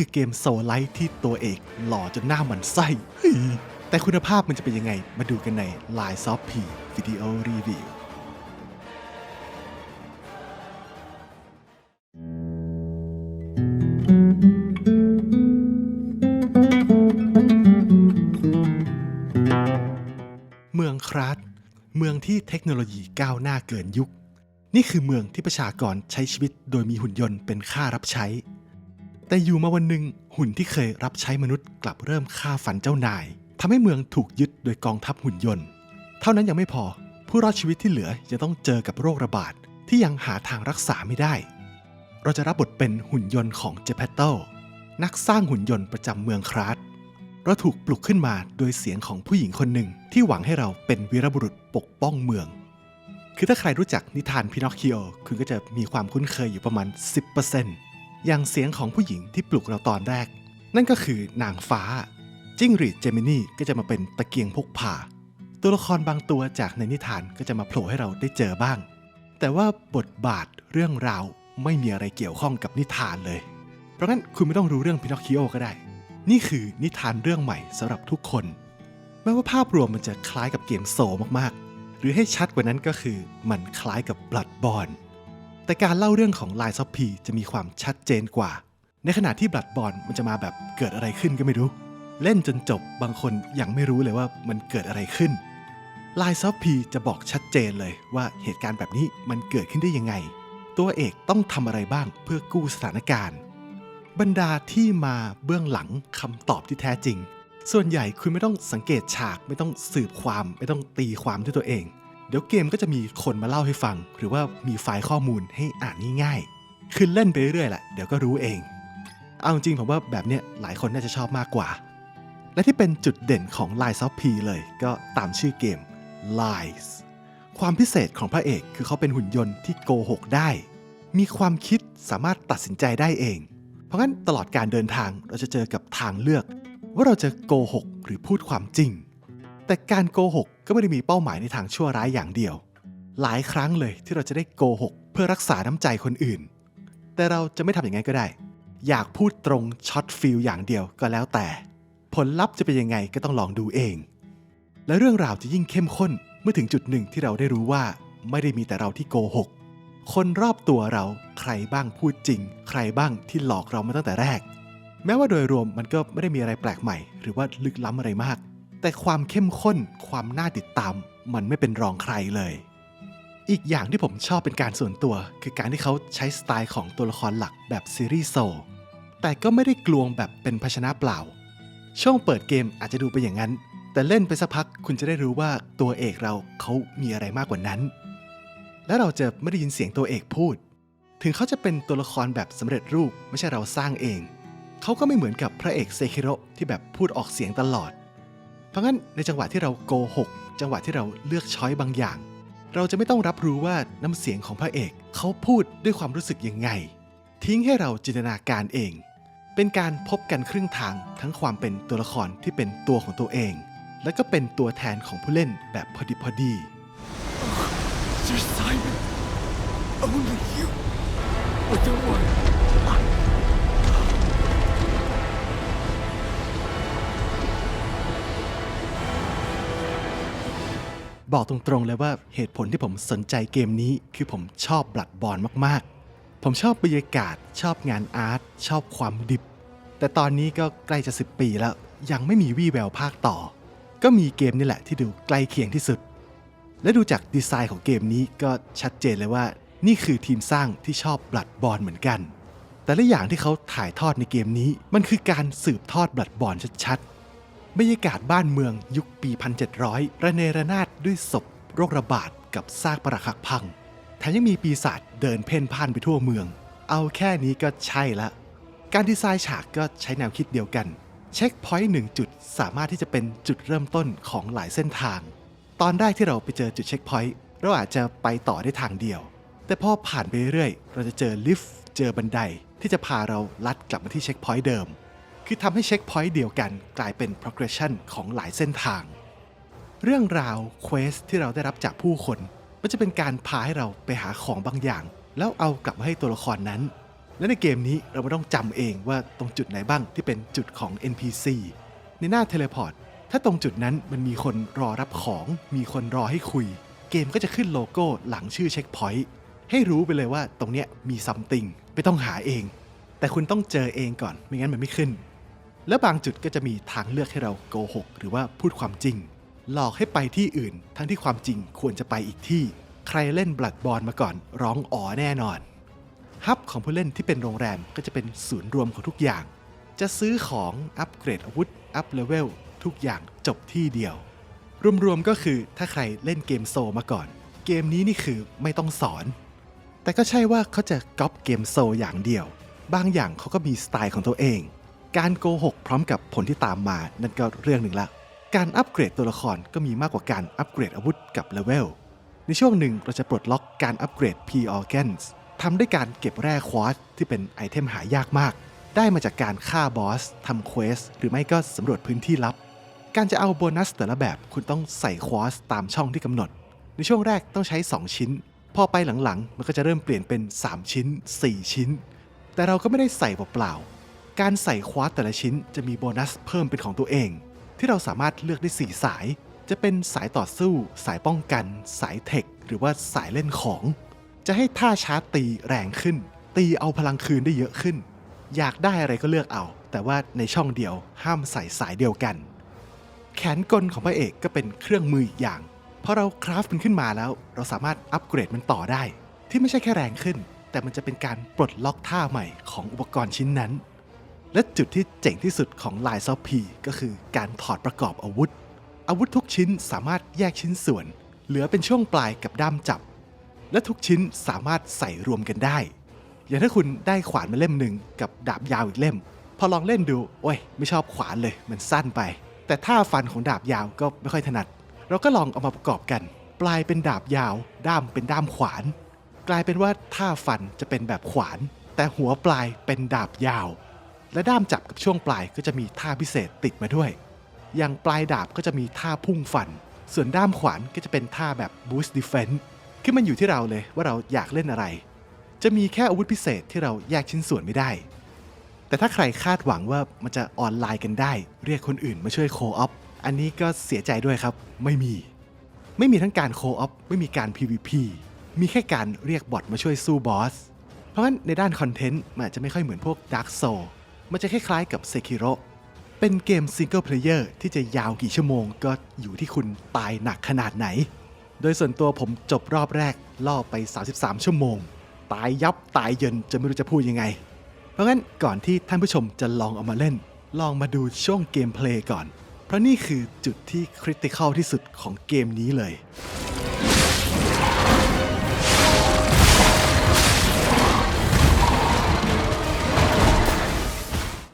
คือเกมโซลไลท์ที่ตัวเอกหล่อจนหน้าหมันไส้ แต่คุณภาพมันจะเป็นยังไง มาดูกันใน Line Soft P Video Review เมืองคราสเมืองที่เทคโนโลยีก้าวหน้าเกินยุค นี่คือเมืองที่ประชากรใช้ชีวิตโดยมีหุ่นยนต์เป็นค่ารับใช้ แต่อยู่มาวันหนึ่งหุ่นที่เคยรับใช้มนุษย์กลับเริ่มฆ่าฟันเจ้านายทำให้เมืองถูกยึดโดยกองทัพหุ่นยนต์ เท่านั้นยังไม่พอ ผู้รอดชีวิตที่เหลือจะต้องเจอกับโรคระบาดที่ยังหาทางรักษาไม่ได้ เราจะรับบทเป็นหุ่นยนต์ของเจเพตโตนักสร้างหุ่นยนต์ประจำเมืองคราสเราถูกปลุกขึ้นมาโดยเสียงของผู้หญิงคนหนึ่งที่หวังให้เราเป็นวีรบุรุษปกป้องเมือง คือถ้าใครรู้จักนิทานพินอคคิโอคุณก็จะมีความคุ้นเคยอยู่ประมาณ 10% อย่างเสียงของผู้หญิงที่ปลุกเราตอนแรก นั่นก็คือนางฟ้า จิ้งหรีดเจมินี่ก็จะมาเป็นตะเกียงพกพาตัวละครบางตัวจากในนิทานก็จะมาโผล่ให้เราได้เจอบ้าง แต่ว่าบทบาทเรื่องราวไม่มีอะไรเกี่ยวข้องกับนิทานเลย เพราะงั้นคุณไม่ต้องรู้เรื่องพินอคคิโอก็ได้ นี่คือนิทานเรื่องใหม่สำหรับทุกคนแม้ว่าภาพรวมมันจะคล้ายกับเกมโซมากๆ หรือให้ชัดกว่านั้นก็คือมันคล้ายกับ Bloodborne แต่การเล่าเรื่องของ Lies of P จะมีความชัดเจนกว่า ในขณะที่ Bloodborne มันจะมาแบบเกิดอะไรขึ้นก็ไม่รู้ เล่นจนจบบางคนยังไม่รู้เลยว่ามันเกิดอะไรขึ้น Lies of P จะบอกชัดเจนเลยว่าเหตุการณ์แบบนี้มันเกิดขึ้นได้ยังไง ตัวเอกต้องทำอะไรบ้างเพื่อกู้สถานการณ์ บรรดาที่มาเบื้องหลังคำตอบที่แท้จริง ส่วนใหญ่คุณไม่ต้องสังเกตฉากไม่ต้องสืบความไม่ต้องตีความด้วยตัวเอง เดี๋ยวเกมก็จะมีคนมาเล่าให้ฟัง หรือว่ามีไฟล์ข้อมูลให้อ่านง่ายๆคือเล่นไปเรื่อยๆแหละเดี๋ยวก็รู้เอง เอาจริงผมว่าแบบเนี้ยหลายคนน่าจะชอบมากกว่า และที่เป็นจุดเด่นของ Lies of P เลยก็ตามชื่อเกม Lies ความพิเศษของพระเอกคือเขาเป็นหุ่นยนต์ที่โกหกได้ มีความคิดสามารถตัดสินใจได้เอง เพราะงั้นตลอดการเดินทางเราจะเจอกับทางเลือก ว่าเราจะโกหกหรือพูดความจริง แต่การโกหก ก็ไม่ได้มีเป้าหมายในทางชั่วร้ายอย่างเดียว หลายครั้งเลยที่เราจะได้โกหก เพื่อรักษาน้ำใจคนอื่น แต่เราจะไม่ทำอย่างนั้นก็ได้ อยากพูดตรงช็อตฟิลอย่างเดียวก็แล้วแต่ ผลลัพธ์จะเป็นยังไงก็ต้องลองดูเอง และเรื่องราวจะยิ่งเข้มข้นเมื่อถึงจุดหนึ่งที่เราได้รู้ว่า ไม่ได้มีแต่เราที่โกหก คนรอบตัวเราใครบ้างพูดจริง ใครบ้างที่หลอกเรามาตั้งแต่แรก แม้ว่าโดยรวมมันก็ไม่ได้มีอะไรแปลกใหม่ หรือว่าลึกล้ำอะไรมาก แต่ความเข้มข้นความน่าติดตาม มันไม่เป็นรองใครเลย อีกอย่างที่ผมชอบเป็นการส่วนตัว คือการที่เขาใช้สไตล์ของตัวละครหลักแบบซีรีส์โซลแต่ก็ไม่ได้กลวงแบบเป็นภาชนะเปล่า ช่วงเปิดเกมอาจจะดูไปอย่างนั้น แต่เล่นไปสักพักคุณจะได้รู้ว่าตัวเอกเราเขามีอะไรมากกว่านั้น และเราจะไม่ได้ยินเสียงตัวเอกพูด ถึงเขาจะเป็นตัวละครแบบสำเร็จรูปไม่ใช่เราสร้างเอง เขาก็ไม่เหมือนกับพระเอกเซคิโรที่แบบพูดออกเสียงตลอด เพราะงั้นในจังหวะที่เราโกหกจังหวะที่เราเลือกช้อยบางอย่าง เราจะไม่ต้องรับรู้ว่าน้ำเสียงของพระเอกเขาพูดด้วยความรู้สึกยังไง ทิ้งให้เราจินตนาการเอง เป็นการพบกันครึ่งทางทั้งความเป็นตัวละครที่เป็นตัวของตัวเอง และก็เป็นตัวแทนของผู้เล่นแบบพอดีพอดี Only you were the one. บอกตรงๆเลยว่าเหตุผลที่ผมสนใจเกมนี้ คือผมชอบบลัดบอลมากๆ ผมชอบบรรยากาศ ชอบงานอาร์ต ชอบความดิบ แต่ตอนนี้ก็ใกล้จะ 10 ปีแล้ว ยังไม่มีวี่แววภาคต่อ ก็มีเกมนี่แหละที่ดูใกล้เคียงที่สุด และดูจากดีไซน์ของเกมนี้ก็ชัดเจนเลยว่า นี่คือทีมสร้างที่ชอบบลัดบอลเหมือนกัน แต่ละอย่างที่เขาถ่ายทอดในเกมนี้ มันคือการสืบทอดบลัดบอลชัดๆ บรรยากาศบ้านเมืองยุคปี 1700 ระเนระนาดด้วยศพโรคระบาดกับซากปรักหักพัง แถมยังมีปีศาจเดินเพ่นพ่านไปทั่วเมือง เอาแค่นี้ก็ใช่ละ การดีไซน์ฉากก็ใช้แนวคิดเดียวกัน เช็คพอยต์หนึ่งจุดสามารถที่จะเป็นจุดเริ่มต้นของหลายเส้นทาง ตอนแรกที่เราไปเจอจุดเช็คพอยต์เราอาจจะไปต่อได้ทางเดียว แต่พอผ่านไปเรื่อยเราจะเจอลิฟต์เจอบันไดที่จะพาเราลัดกลับมาที่เช็คพอยต์เดิม คือทำให้เช็คพอยต์เดียวกันกลายเป็น progression ของหลายเส้นทาง เรื่องราวเควสที่เราได้รับจากผู้คน มันจะเป็นการพาให้เราไปหาของบางอย่าง แล้วเอากลับมาให้ตัวละครนั้น และในเกมนี้เราไม่ต้องจำเองว่าตรงจุดไหนบ้างที่เป็นจุดของ NPC ในหน้าเทเลพอร์ตถ้าตรงจุดนั้นมันมีคนรอรับของ มีคนรอให้คุย เกมก็จะขึ้นโลโก้หลังชื่อเช็คพอยต์ให้รู้ไปเลยว่าตรงเนี้ยมีซัมติงไม่ต้องหาเอง แต่คุณต้องเจอเองก่อนไม่งั้นมันไม่ขึ้น และบางจุดก็จะมีทางเลือกให้เราโกหกหรือว่าพูดความจริง หลอกให้ไปที่อื่น ทั้งที่ความจริงควรจะไปอีกที่ ใครเล่นบลัดบอลมาก่อนร้องอ๋อแน่นอนฮับของผู้เล่นที่เป็นโรงแรมก็จะเป็นศูนย์รวมของทุกอย่าง จะซื้อของอัปเกรดอาวุธอัพเลเวลทุกอย่างจบที่เดียว รวมๆก็คือถ้าใครเล่นเกมโซมาก่อน เกมนี้นี่คือไม่ต้องสอน แต่ก็ใช่ว่าเขาจะก๊อปเกมโซอย่างเดียว บางอย่างเขาก็มีสไตล์ของตัวเอง การโกหกพร้อมกับผลที่ตามมานั่นก็เรื่องหนึ่งละ การอัปเกรดตัวละครก็มีมากกว่าการอัปเกรดอาวุธกับเลเวล ในช่วงหนึ่งเราจะปลดล็อกการอัปเกรด P Organs ทำด้วยการเก็บแร่ควอตที่เป็นไอเทมหายากมาก ได้มาจากการฆ่าบอสทำเควสหรือไม่ก็สำรวจพื้นที่ลับ การจะเอาโบนัสแต่ละแบบคุณต้องใส่ควอสตามช่องที่กำหนด ในช่วงแรกต้องใช้ 2 ชิ้น พอไปหลังๆ มันก็จะเริ่มเปลี่ยนเป็น 3 ชิ้น 4 ชิ้น แต่เราก็ไม่ได้ใส่เปล่าๆ การใส่ควอสแต่ละชิ้นจะมีโบนัสเพิ่มเป็นของตัวเอง ที่เราสามารถเลือกได้ 4 สาย จะเป็นสายต่อสู้ สายป้องกัน สายเทค หรือว่าสายเล่นของ จะให้ท่าชาร์จตีแรงขึ้น ตีเอาพลังคืนได้เยอะขึ้น อยากได้อะไรก็เลือกเอา แต่ว่าในช่องเดียวห้ามใส่สายเดียวกัน แขนกลของพระเอกก็เป็นเครื่องมืออีกอย่างพอเราคราฟมันขึ้นมาแล้ว เราสามารถอัปเกรดมันต่อได้ ที่ไม่ใช่แค่แรงขึ้น แต่มันจะเป็นการปลดล็อกท่าใหม่ของอุปกรณ์ชิ้นนั้น และจุดที่เจ๋งที่สุดของลายซอฟพีก็คือการถอดประกอบอาวุธ อาวุธทุกชิ้นสามารถแยกชิ้นส่วน เหลือเป็นช่วงปลายกับด้ามจับ และทุกชิ้นสามารถใส่รวมกันได้ อย่างถ้าคุณได้ขวานมาเล่มหนึ่งกับดาบยาวอีกเล่ม พอลองเล่นดู โอ้ย ไม่ชอบขวานเลย มันสั้นไป แต่ท่าฟันของดาบยาวก็ไม่ค่อยถนัด เราก็ลองเอามาประกอบกัน ปลายเป็นดาบยาว ด้ามเป็นด้ามขวาน กลายเป็นว่าท่าฟันจะเป็นแบบขวาน แต่หัวปลายเป็นดาบยาว และด้ามจับกับช่วงปลายก็จะมีท่าพิเศษติดมาด้วย อย่างปลายดาบก็จะมีท่าพุ่งฟัน ส่วนด้ามขวานก็จะเป็นท่าแบบ boost defense คือมันอยู่ที่เราเลยว่าเราอยากเล่นอะไร จะมีแค่อาวุธพิเศษที่เราแยกชิ้นส่วนไม่ได้ แต่ถ้าใครคาดหวังว่ามันจะออนไลน์กันได้ เรียกคนอื่นมาช่วยโคออฟอันนี้ก็เสียใจด้วยครับ ไม่มี ไม่มีทั้งการโคออฟไม่มีการ PVP มีแค่การเรียกบอทมาช่วยสู้บอส เพราะงั้นในด้านคอนเทนต์มันอาจจะไม่ค่อยเหมือนพวก Dark Soul มันจะคล้ายๆกับ Sekiro เป็นเกมซิงเกิลเพลเยอร์ที่จะยาวกี่ชั่วโมงก็อยู่ที่คุณตายหนักขนาดไหน โดยส่วนตัวผมจบรอบแรกล่อไป 33 ชั่วโมง ตายยับตายเยินจะไม่รู้จะพูดยังไง เพราะงั้นก่อนที่ท่านผู้ชมจะลองเอามาเล่น ลองมาดูช่วงเกมเพลย์ก่อน เพราะนี่คือจุดที่คริติคอลที่สุดของเกมนี้เลย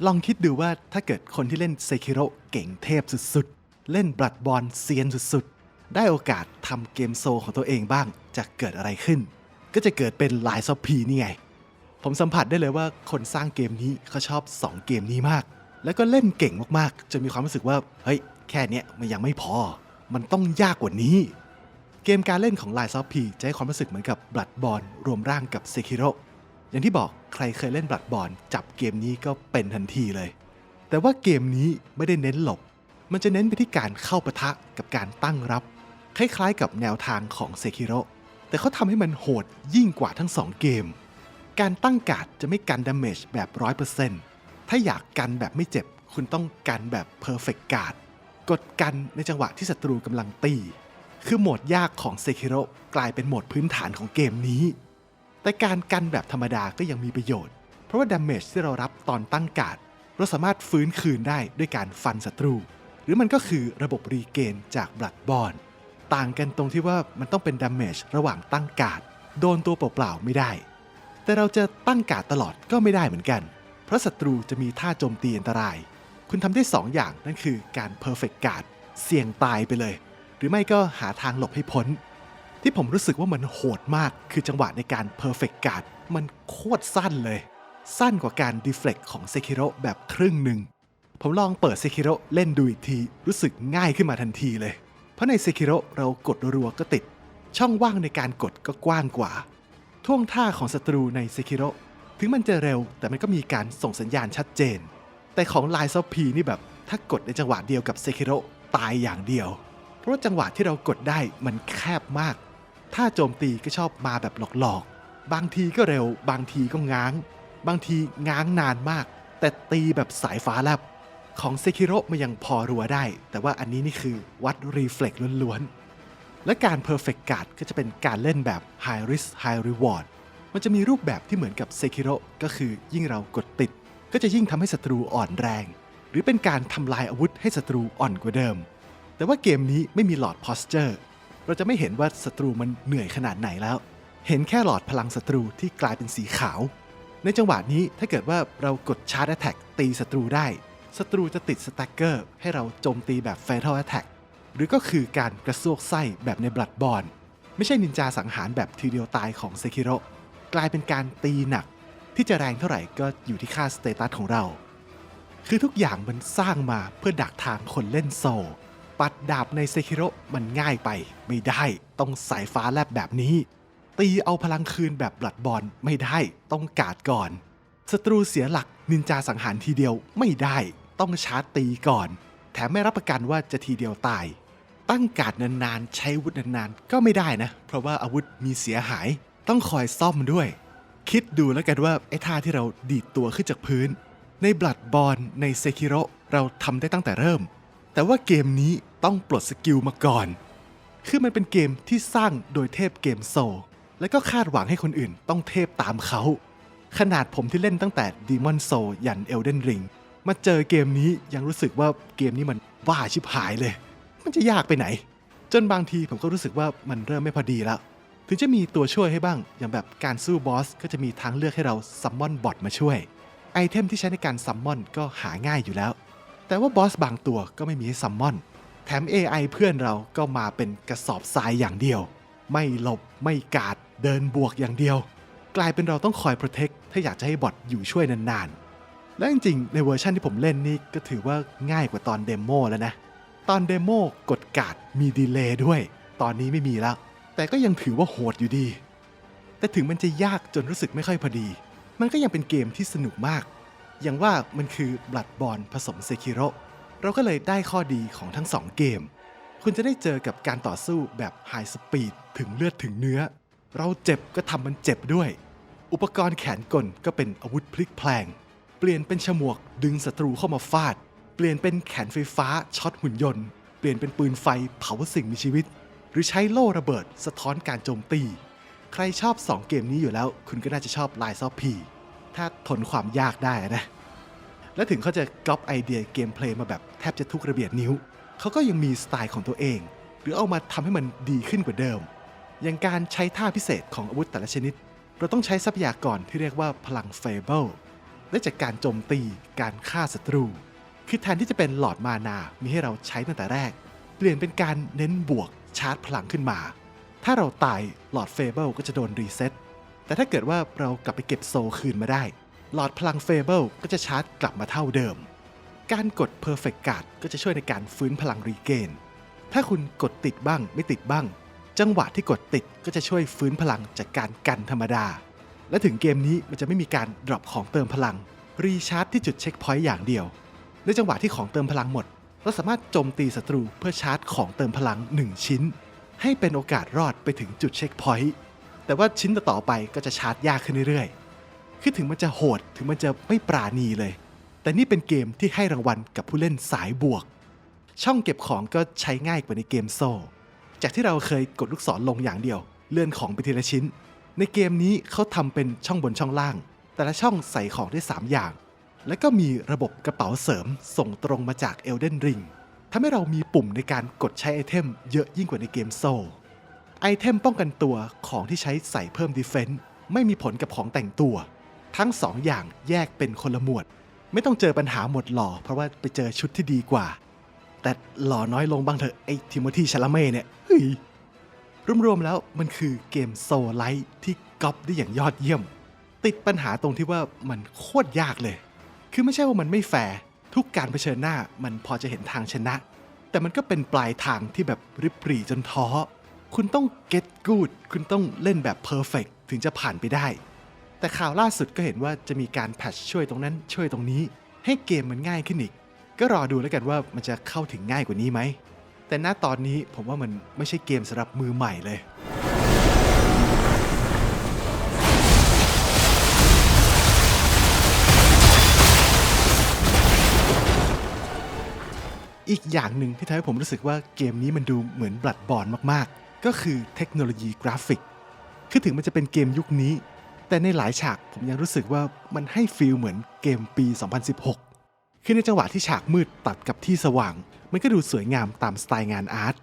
ลองคิดดูว่าถ้าเกิดคนที่เล่นเซคิโรเก่งเทพสุดๆ เล่นบลัดบอลเซียนสุดๆ ได้โอกาสทำเกมโซของตัวเองบ้างจะเกิดอะไรขึ้น ก็จะเกิดเป็นลายซอพีนี่ไง ผมสัมผัสได้เลยว่าคนสร้างเกมนี้เขาชอบ 2 เกมนี้มาก แล้วก็เล่นเก่งมากๆจนมีความรู้สึกว่าเฮ้ยแค่เนี้ยมันยังไม่พอ มันต้องยากกว่านี้เกมการเล่นของ l i ซอฟพีจะให้ความรู้สึกเหมือนกับบลัดบอลรวมร่างกับเซคิโรอย่างที่บอก ใครเคยเล่นบลัดบอลจับเกมนี้ก็เป็นทันทีเลย แต่ว่าเกมนี้ไม่ได้เน้นหลบ มันจะเน้นไปที่การเข้าปะทะกับการตั้งรับ คล้ายๆ กับแนวทางของเซคิโรแต่เขาทำให้มันโหดยิ่งกว่าทั้งสองเกม การตั้งการ์ดจะไม่กันดาเมจแบบ 100%ถ้าอยากกันแบบไม่เจ็บ คุณต้องกันแบบ Perfect Guard กดกันในจังหวะที่ศัตรูกำลังตี คือโหมดยากของ Sekiro กลายเป็นโหมดพื้นฐานของเกมนี้ แต่การกันแบบธรรมดาก็ยังมีประโยชน์ เพราะว่าดาเมจที่เรารับตอนตั้งการ์ดเราสามารถฟื้นคืนได้ด้วยการฟันศัตรู หรือมันก็คือระบบรีเกนจากบลัดบอลต่างกันตรงที่ว่ามันต้องเป็นดาเมจระหว่างตั้งการ์ดโดนตัวเปล่าๆไม่ได้ แต่เราจะตั้งการ์ดตลอดก็ไม่ได้เหมือนกัน เพราะศัตรูจะมีท่าโจมตีอันตราย คุณทำได้ 2 อย่างนั่นคือการ perfect guard เสี่ยงตายไปเลย หรือไม่ก็หาทางหลบให้พ้น ที่ผมรู้สึกว่ามันโหดมาก คือจังหวะในการ perfect guard มันโคตรสั้นเลย สั้นกว่าการ deflect ของ Sekiro แบบครึ่งหนึ่ง ผมลองเปิด Sekiro เล่นดูอีกที รู้สึกง่ายขึ้นมาทันทีเลย เพราะใน Sekiro เรากดรัวๆก็ติด ช่องว่างในการกดก็กว้างกว่า ท่วงท่าของศัตรูใน Sekiro ถึงถึงมันจะเร็วแต่มันก็มีการส่งสัญญาณชัดเจน แต่ของ Line of P นี่แบบถ้ากดในจังหวะเดียวกับ Sekiro ตายอย่างเดียว เพราะจังหวะที่เรากดได้มันแคบมาก ถ้าโจมตีก็ชอบมาแบบหลอกๆ บางทีก็เร็ว บางทีก็ง้าง บางทีง้างนานมาก แต่ตีแบบสายฟ้าแลบของเซคิโรมันยังพอรัวได้ แต่ว่าอันนี้นี่คือวัดรีเฟล็กล้วนๆ และการ Perfect Guard ก็จะเป็นการเล่นแบบ High Risk High Reward มันจะมีรูปแบบที่เหมือนกับเซคิโรก็คือยิ่งเรากดติด ก็จะยิ่งทำให้ศัตรูอ่อนแรง หรือเป็นการทำลายอาวุธให้ศัตรูอ่อนกว่าเดิม แต่ว่าเกมนี้ไม่มีหลอด posture เราจะไม่เห็นว่าศัตรูมันเหนื่อยขนาดไหนแล้ว เห็นแค่หลอดพลังศัตรูที่กลายเป็นสีขาว ในจังหวะนี้ถ้าเกิดว่าเรากดชาร์จ Attack ตีศัตรูได้ศัตรูจะติดสแต็กเกอร์ให้เราโจมตีแบบ Fatal Attack หรือก็คือการกระซวกไส้แบบใน Bloodborne ไม่ใช่นินจาสังหารแบบทีเดียวตายของเซคิโรกลายเป็นการตีหนัก ที่จะแรงเท่าไหร่ก็อยู่ที่ค่าสเตตัสของเรา คือทุกอย่างมันสร้างมาเพื่อดักทางคนเล่นโซ ปัดดาบในเซคิโรมันง่ายไป ไม่ได้ต้องสายฟ้าแลบแบบนี้ ตีเอาพลังคืนแบบบลัดบอลไม่ได้ต้องกาดก่อนศัตรูเสียหลักนินจาสังหารทีเดียวไม่ได้ต้องชาร์จตีก่อน แถมไม่รับประกันว่าจะทีเดียวตาย ตั้งกาดนานๆ ใช้อาวุธนานๆ ก็ไม่ได้นะ เพราะว่าอาวุธมีเสียหาย ต้องคอยซ่อมด้วย คิดดูแล้วกันว่าไอ้ท่าที่เราดีดตัวขึ้นจากพื้น ในบลัดบอลในเซคิโรเราทำได้ตั้งแต่เริ่ม แต่ว่าเกมนี้ต้องปลดสกิลมาก่อน คือมันเป็นเกมที่สร้างโดยเทพเกมโซ และก็คาดหวังให้คนอื่นต้องเทพตามเขา ขนาดผมที่เล่นตั้งแต่ Demon Soul ยัน Elden Ring มาเจอเกมนี้ยังรู้สึกว่าเกมนี้มันบ้าชิบหายเลย มันจะยากไปไหน จนบางทีผมก็รู้สึกว่ามันเริ่มไม่พอดีแล้ว ถึงจะมีตัวช่วยให้บ้าง อย่างแบบการสู้บอสก็จะมีทางเลือกให้เราซัมมอนบอทมาช่วย ไอเทมที่ใช้ในการซัมมอนก็หาง่ายอยู่แล้ว แต่ว่าบอสบางตัวก็ไม่มีให้ซัมมอน แถม AI เพื่อนเราก็มาเป็นกระสอบทรายอย่างเดียว ไม่หลบไม่กาดเดินบวกอย่างเดียว กลายเป็นเราต้องคอย protect ถ้าอยากจะให้บอทอยู่ช่วยนานๆ และจริงๆ ในเวอร์ชันที่ผมเล่นนี่ก็ถือว่าง่ายกว่าตอนเดโมแล้วนะ ตอนเดโมกดกาดมีดีเลย์ด้วย ตอนนี้ไม่มีแล้ว แต่ก็ยังถือว่าโหดอยู่ดี แต่ถึงมันจะยากจนรู้สึกไม่ค่อยพอดี มันก็ยังเป็นเกมที่สนุกมาก อย่างว่ามันคือบลัดบอลผสมเซคิโรเราก็เลยได้ข้อดีของทั้งสองเกม คุณจะได้เจอกับการต่อสู้แบบไฮสปีดถึงเลือดถึงเนื้อ เราเจ็บก็ทำมันเจ็บด้วย อุปกรณ์แขนกลก็เป็นอาวุธพลิกแพลง เปลี่ยนเป็นฉมวกดึงศัตรูเข้ามาฟาด เปลี่ยนเป็นแขนไฟฟ้าช็อตหุ่นยนต์ เปลี่ยนเป็นปืนไฟเผาสิ่งมีชีวิต หรือใช้โล่ระเบิดสะท้อนการโจมตี ใครชอบ 2 เกมนี้อยู่แล้ว คุณก็น่าจะชอบ Lines of P ถ้าทนความยากได้นะ และถึงเขาจะก๊อปไอเดียเกมเพลย์มาแบบแทบจะทุกระเบียดนิ้ว เขาก็ยังมีสไตล์ของตัวเอง หรือเอามาทำให้มันดีขึ้นกว่าเดิม อย่างการใช้ท่าพิเศษของอาวุธแต่ละชนิด เราต้องใช้ทรัพยากรที่เรียกว่าพลังเฟเบิลได้จากการโจมตี การฆ่าศัตรู คือแทนที่จะเป็นหลอดมานา มีให้เราใช้ตั้งแต่แรก เปลี่ยนเป็นการเน้นบวกชาร์จพลังขึ้นมา ถ้าเราตายหลอดเฟเบิลก็จะโดนรีเซ็ตแต่ถ้าเกิดว่าเรากลับไปเก็บโซคืนมาได้ หลอดพลังเฟเบิลก็จะชาร์จกลับมาเท่าเดิม การกด Perfect Guard ก็จะช่วยในการฟื้นพลังรีเกน ถ้าคุณกดติดบ้างไม่ติดบ้าง จังหวะที่กดติดก็จะช่วยฟื้นพลังจากการกันธรรมดา และถึงเกมนี้มันจะไม่มีการดรอปของเติมพลัง รีชาร์จที่จุดเช็คพอยต์อย่างเดียว ในจังหวะที่ของเติมพลังหมด เราสามารถโจมตีศัตรูเพื่อชาร์จของเติมพลัง 1 ชิ้น ให้เป็นโอกาสรอดไปถึงจุดเช็คพอยต์ แต่ว่าชิ้นต่อไปก็จะชาร์จยากขึ้นเรื่อยๆ คือถึงมันจะโหดถึงมันจะไม่ปราณีเลย แต่นี่เป็นเกมที่ให้รางวัลกับผู้เล่นสายบวก ช่องเก็บของก็ใช้ง่ายกว่าในเกมโซ่ จากที่เราเคยกดลูกศรลงอย่างเดียว เลื่อนของไปทีละชิ้น ในเกมนี้เขาทำเป็นช่องบนช่องล่าง แต่ละช่องใส่ของได้ 3 อย่าง และก็มีระบบกระเป๋าเสริมส่งตรงมาจาก Elden Ring ทำให้เรามีปุ่มในการกดใช้ไอเทมเยอะยิ่งกว่าในเกมโซ่ไอเทมป้องกันตัวของที่ใช้ใส่เพิ่มดีเฟน s ์ไม่มีผลกับของแต่งตัว ทั้ง2ออย่างแยกเป็นคนละหมวด ไม่ต้องเจอปัญหาหมดหล่อ เพราะว่าไปเจอชุดที่ดีกว่า แต่หล่อน้อยลงบ้างเถอะไอ้ทิโมธีชาลเม่เนี่ยเฮ้ยรวมๆแล้วมันคือเกมโซลไลท์ที่ก๊อปได้อย่างยอดเยี่ยม ติดปัญหาตรงที่ว่ามันโคตรยากเลย คือไม่ใช่ว่ามันไม่แฟร์ทุกการเผชิญหน้ามันพอจะเห็นทางชนะ แต่มันก็เป็นปลายทางที่แบบริบหรี่จนท้อ คุณต้อง get good คุณต้องเล่นแบบ perfect ถึงจะผ่านไปได้ แต่ข่าวล่าสุดก็เห็นว่าจะมีการแพทชช่วยตรงนั้นช่วยตรงนี้ ให้เกมมันง่ายขึ้นอีก ก็รอดูแล้วกันว่ามันจะเข้าถึงง่ายกว่านี้ไหม แต่ณตอนนี้ผมว่ามันไม่ใช่เกมสำหรับมือใหม่เลย อีกอย่างหนึ่งที่ทำให้ผมรู้สึกว่าเกมนี้มันดูเหมือนบลัดบอลมากๆ ก็คือเทคโนโลยีกราฟิก คือถึงมันจะเป็นเกมยุคนี้ แต่ในหลายฉากผมยังรู้สึกว่ามันให้ฟีลเหมือนเกมปี 2016 คือในจังหวะที่ฉากมืดตัดกับที่สว่าง มันก็ดูสวยงามตามสไตล์งานอาร์ต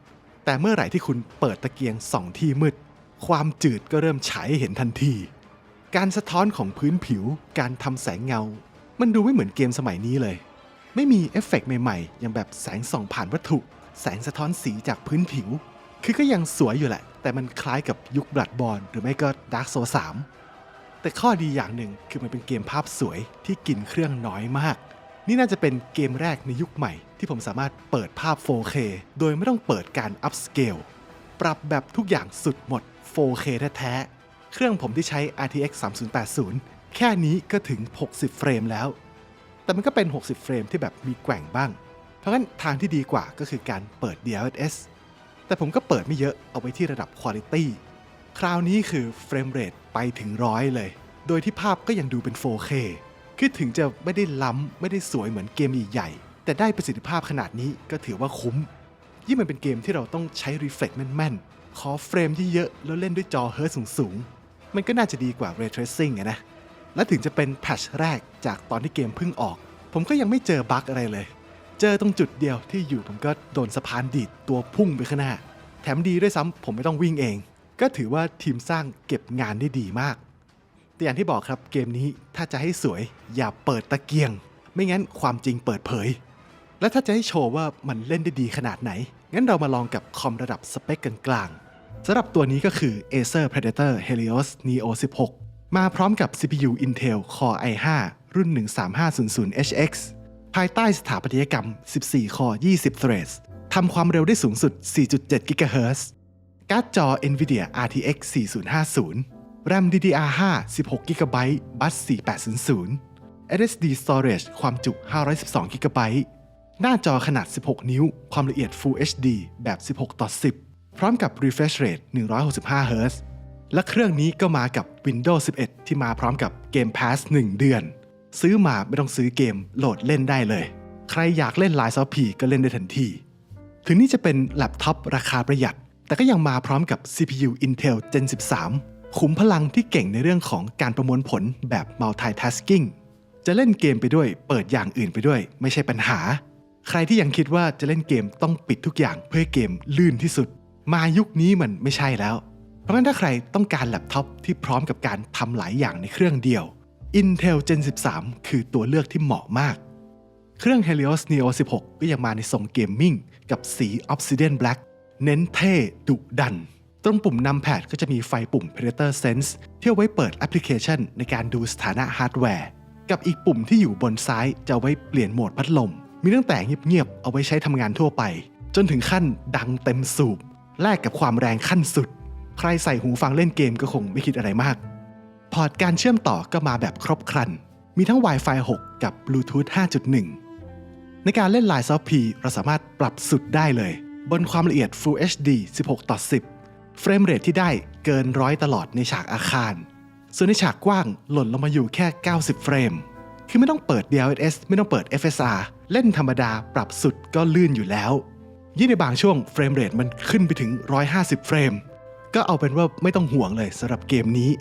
แต่เมื่อไหร่ที่คุณเปิดตะเกียงส่องที่มืด ความจืดก็เริ่มฉายเห็นทันที การสะท้อนของพื้นผิว การทำแสงเงา มันดูไม่เหมือนเกมสมัยนี้เลย ไม่มีเอฟเฟกต์ใหม่ๆ อย่างแบบแสงส่องผ่านวัตถุ แสงสะท้อนสีจากพื้นผิว คือก็ยังสวยอยู่แหละ แต่มันคล้ายกับยุคบลัดบอลหรือไม่ก็ดาร์กโซ3 แต่ข้อดีอย่างหนึ่งคือมันเป็นเกมภาพสวยที่กินเครื่องน้อยมาก นี่น่าจะเป็นเกมแรกในยุคใหม่ ที่ผมสามารถเปิดภาพ 4K โดยไม่ต้องเปิดการอัพสเกลปรับแบบทุกอย่างสุดหมด 4K แท้ๆ เครื่องผมที่ใช้ RTX 3080 แค่นี้ก็ถึง 60 เฟรมแล้ว แต่มันก็เป็น 60 เฟรมที่แบบมีแกว่งบ้าง เพราะงั้นทางที่ดีกว่าก็คือการเปิด DLSS แต่ผมก็เปิดไม่เยอะเอาไว้ที่ระดับ Quality คราวนี้คือเฟรมเรท ไปถึงร้อยเลย โดยที่ภาพก็ยังดูเป็น 4K คือถึงจะไม่ได้ล้ำไม่ได้สวยเหมือนเกมใหญ่ๆแต่ได้ประสิทธิภาพขนาดนี้ก็ถือว่าคุ้ม ยิ่งมันเป็นเกมที่เราต้องใช้ reflect แม่นๆ ขอเฟรมเยอะๆแล้วเล่นด้วยจอเฮิร์ตสูงๆ มันก็น่าจะดีกว่า ray tracing นะ และถึงจะเป็นแพทชแรกจากตอนที่เกมเพิ่งออก ผมก็ยังไม่เจอบั๊กอะไรเลย เจอตรงจุดเดียวที่อยู่ผมก็โดนสะพานดีดตัวพุ่งไปข้างหน้า แถมดีด้วยซ้ำผมไม่ต้องวิ่งเอง ก็ถือว่าทีมสร้างเก็บงานได้ดีมาก แต่อย่างที่บอกครับเกมนี้ถ้าจะให้สวยอย่าเปิดตะเกียง ไม่งั้นความจริงเปิดเผย และถ้าจะให้โชว์ว่ามันเล่นได้ดีขนาดไหน งั้นเรามาลองกับคอมระดับสเปคกลางๆสำหรับตัวนี้ก็คือ Acer Predator Helios Neo 16 มาพร้อมกับ CPU Intel Core i5 รุ่น 13500 HX ภายใต้สถาปัตยกรรม 14 Core 20 Threads ทำความเร็วได้สูงสุด 4.7 GHz การ์ดจอ NVIDIA RTX 4050 RAM DDR5 16 GB บัส4800 SSD Storage ความจุ 512 GB หน้าจอขนาด 16 นิ้ว ความละเอียด Full HD แบบ 16 ต่อ 10 พร้อมกับ refresh rate 165 Hz และเครื่องนี้ก็มากับ Windows 11 ที่มาพร้อมกับ Game Pass 1 เดือน ซื้อมาไม่ต้องซื้อเกมโหลดเล่นได้เลย ใครอยากเล่น Lies of P ก็เล่นได้ทันที ถึงนี่จะเป็นแล็ปท็อปราคาประหยัด แต่ก็ยังมาพร้อมกับ CPU Intel Gen 13 ขุมพลังที่เก่งในเรื่องของการประมวลผลแบบ multitasking จะเล่นเกมไปด้วยเปิดอย่างอื่นไปด้วย ไม่ใช่ปัญหา ใครที่ยังคิดว่าจะเล่นเกมต้องปิดทุกอย่างเพื่อเกมลื่นที่สุด มายุคนี้มันไม่ใช่แล้ว เพราะงั้นถ้าใครต้องการแล็ปท็อปที่พร้อมกับการทำหลายอย่างในเครื่องเดียว Intel Gen 13 คือตัวเลือกที่เหมาะมาก เครื่อง Helios Neo 16 ก็ยังมาในทรงเกมมิ่งกับสี Obsidian Black เน้นเท่ดุดัน ตรงปุ่มนำแพดก็จะมีไฟปุ่ม Predator Sense ที่เอาไว้เปิดแอปพลิเคชันในการดูสถานะฮาร์ดแวร์ กับอีกปุ่มที่อยู่บนซ้ายจะไว้เปลี่ยนโหมดพัดลม มีตั้งแต่เงียบๆเอาไว้ใช้ทำงานทั่วไป จนถึงขั้นดังเต็มสูบ แลกกับความแรงขั้นสุด ใครใส่หูฟังเล่นเกมก็คงไม่คิดอะไรมาก พอร์ตการเชื่อมต่อก็มาแบบครบครัน มีทั้ง Wi-Fi 6 กับ Bluetooth 5.1 ในการเล่น Line of P เราสามารถปรับสุดได้เลย บนความละเอียด Full HD 16ต่อ10 เฟรมเรทที่ได้เกินร้อยตลอดในฉากอาคาร ส่วนในฉากกว้างหล่นลงมาอยู่แค่ 90 เฟรม คือไม่ต้องเปิด DLSS ไม่ต้องเปิด FSR เล่นธรรมดาปรับสุดก็ลื่นอยู่แล้วยิ่งในบางช่วงเฟรมเรทมันขึ้นไปถึง 150 เฟรม ก็เอาเป็นว่าไม่ต้องห่วงเลยสำหรับเกมนี้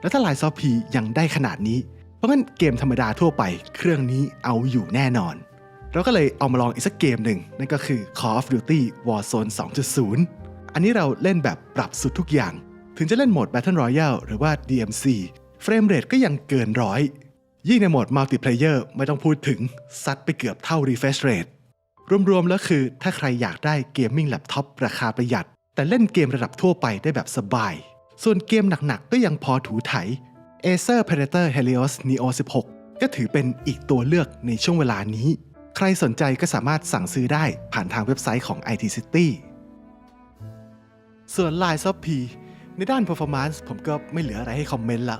แล้วถ้าลายซอฟพียังได้ขนาดนี้ เพราะงั้นเกมธรรมดาทั่วไปเครื่องนี้เอาอยู่แน่นอน เราก็เลยเอามาลองอีกสักเกมหนึ่งนั่นก็คือ Call of Duty Warzone 2.0 อันนี้เราเล่นแบบปรับสุดทุกอย่าง ถึงจะเล่นโหมด Battle Royale หรือว่า DMC เฟรมเรทก็ยังเกินร้อย ยิ่งในโหมด Multiplayer ไม่ต้องพูดถึงซัดไปเกือบเท่า Refresh Rate รวมๆแล้วคือถ้าใครอยากได้เกมมิ่งแล็ปท็อปราคาประหยัด แต่เล่นเกมระดับทั่วไปได้แบบสบาย ส่วนเกมหนักๆก็ยังพอถูไถ Acer Predator Helios Neo 16 ก็ถือเป็นอีกตัวเลือกในช่วงเวลานี้ ใครสนใจก็สามารถสั่งซื้อได้ผ่านทางเว็บไซต์ของ IT City ส่วน Line of P ในด้าน performance ผมก็ไม่เหลืออะไรให้คอมเมนต์ละ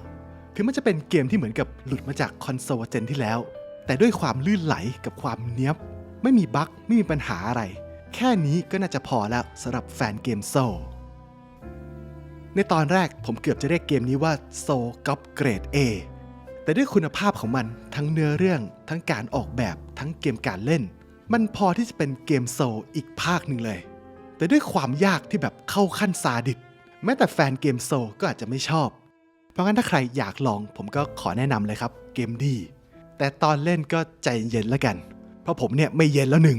ถึงมันจะเป็นเกมที่เหมือนกับหลุดมาจากคอนโซลเจนที่แล้ว แต่ด้วยความลื่นไหลกับความเนี้ยบ ไม่มีบั๊กไม่มีปัญหาอะไร แค่นี้ก็น่าจะพอแล้วสำหรับแฟนเกมโซในตอนแรกผมเกือบจะเรียกเกมนี้ว่าโซกับเกรด A แต่ด้วยคุณภาพของมันทั้งเนื้อเรื่อง ทั้งการออกแบบทั้งเกมการเล่น มันพอที่จะเป็นเกมโซลอีกภาคหนึ่งเลย แต่ด้วยความยากที่แบบเข้าขั้นซาดิสแม้แต่แฟนเกมโซลก็อาจจะไม่ชอบ เพราะงั้นถ้าใครอยากลองผมก็ขอแนะนำเลยครับเกมดี แต่ตอนเล่นก็ใจเย็นแล้วกัน เพราะผมเนี่ยไม่เย็นแล้วหนึ่ง